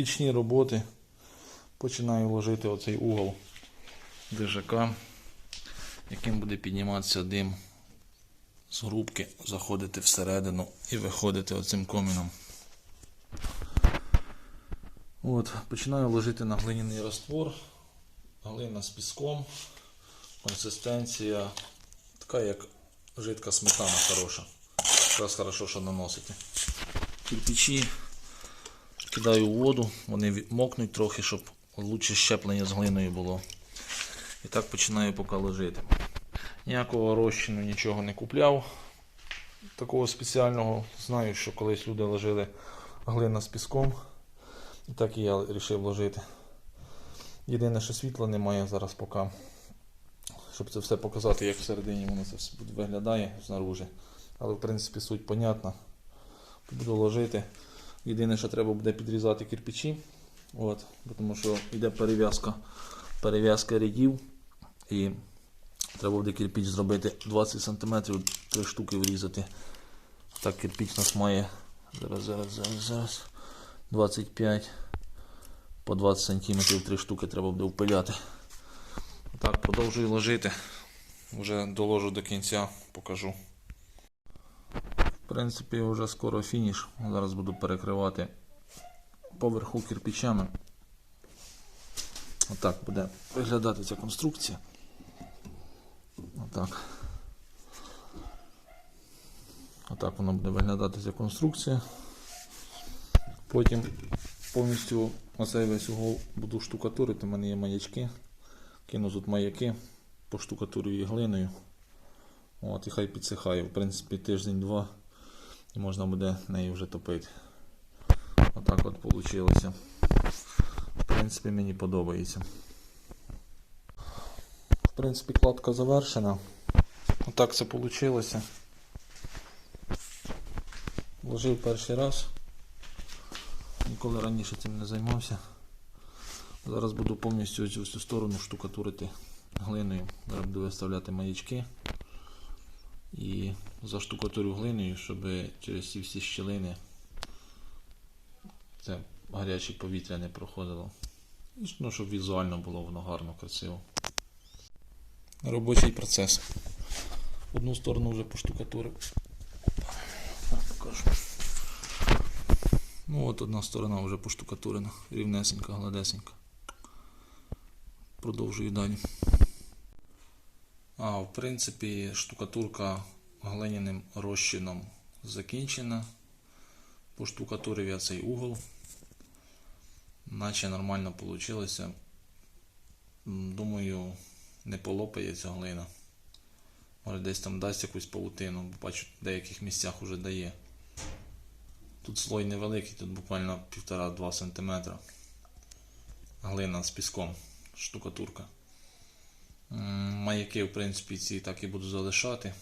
Пічні роботи. Починаю ложити оцей угол ДЖК, яким буде підніматися дим з грубки, заходити всередину і виходити оцим коміном. От, починаю ложити на глиняний раствор. Глина з піском. Консистенція така, як жидка сметана хороша. Якраз хорошо, що наносити. Кирпичі кидаю у воду, вони мокнуть трохи, щоб лучше щеплення з глиною було. І так починаю поки ложити. Ніякого розчину нічого не купляв. Такого спеціального знаю, що колись люди ложили глина з піском. І так і я вирішив ложити. Єдине, що світла немає зараз поки. Щоб це все показати, як всередині воно це все виглядає знаружи. Але в принципі суть понятна. Буду ложити. Єдине, що треба буде підрізати кирпичі. От, тому що йде перев'язка, перев'язка рядів. І треба буде кирпич зробити 20 см, 3 штуки врізати. Так, у нас має зараз, зараз, зараз, зараз. 25 по 20 см 3 штуки треба буде впиляти. Так, продовжую ложити. Вже доложу до кінця, покажу. Принципі, вже скоро фініш. Зараз буду перекривати поверху кирпичами. Отак буде виглядати ця конструкція. Отак. Отак воно буде виглядати ця конструкція. Потім повністю оцей весь угол буду штукатурити. У мене є маячки. Кину тут маяки, поштукатурю її глиною. От, і хай підсихає. В принципі, тиждень-два і можна буде нею вже топити. Отак от вийшло. В принципі, мені подобається. В принципі, кладка завершена. Отак це вийшло. Вложив перший раз. Ніколи раніше цим не займався. Зараз буду повністю цю всю сторону штукатурити глиною. Зараз буду виставляти маячки і заштукатурю глиною, щоб через ці всі щілини це гаряче повітря не проходило. Ну, щоб візуально було воно гарно, красиво. Робочий процес. Одну сторону вже поштукатурив. Ну от одна сторона вже поштукатурена, рівнесенька, гладесенька. Продовжую далі. А, в принципі, штукатурка глиняним розчином закінчена. Поштукатурив я цей угол. Наче нормально вийшло. Думаю, не полопається глина. Може десь там дасть якусь паутину, бо бачу, в деяких місцях вже дає. Тут слой невеликий, тут буквально 1,5-2 см. Глина з піском, штукатурка. Маяки, в принципі, ці так і буду залишати.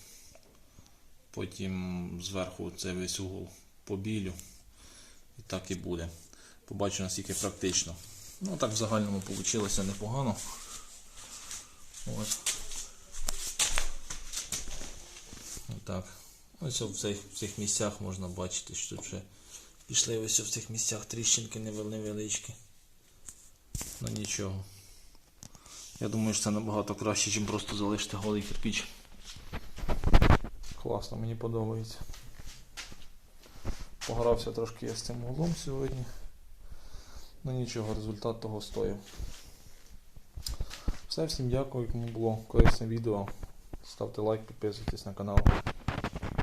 Потім зверху цей весь угол побілю. І так і буде. Побачу наскільки практично. Ну так в загальному вийшло непогано. Ось. Отак. Ось в цих, в цих місцях можна бачити, що тут вже пішли ось в цих місцях тріщинки невел- невеличкі. Ну нічого. Я думаю, що це набагато краще, ніж просто залишити голий кирпіч. Класно, мені подобається. Погрався трошки я з цим углом сьогодні. Ну нічого, результат того стоїв. Все, всім дякую, кому було корисне відео. Ставте лайк, підписуйтесь на канал.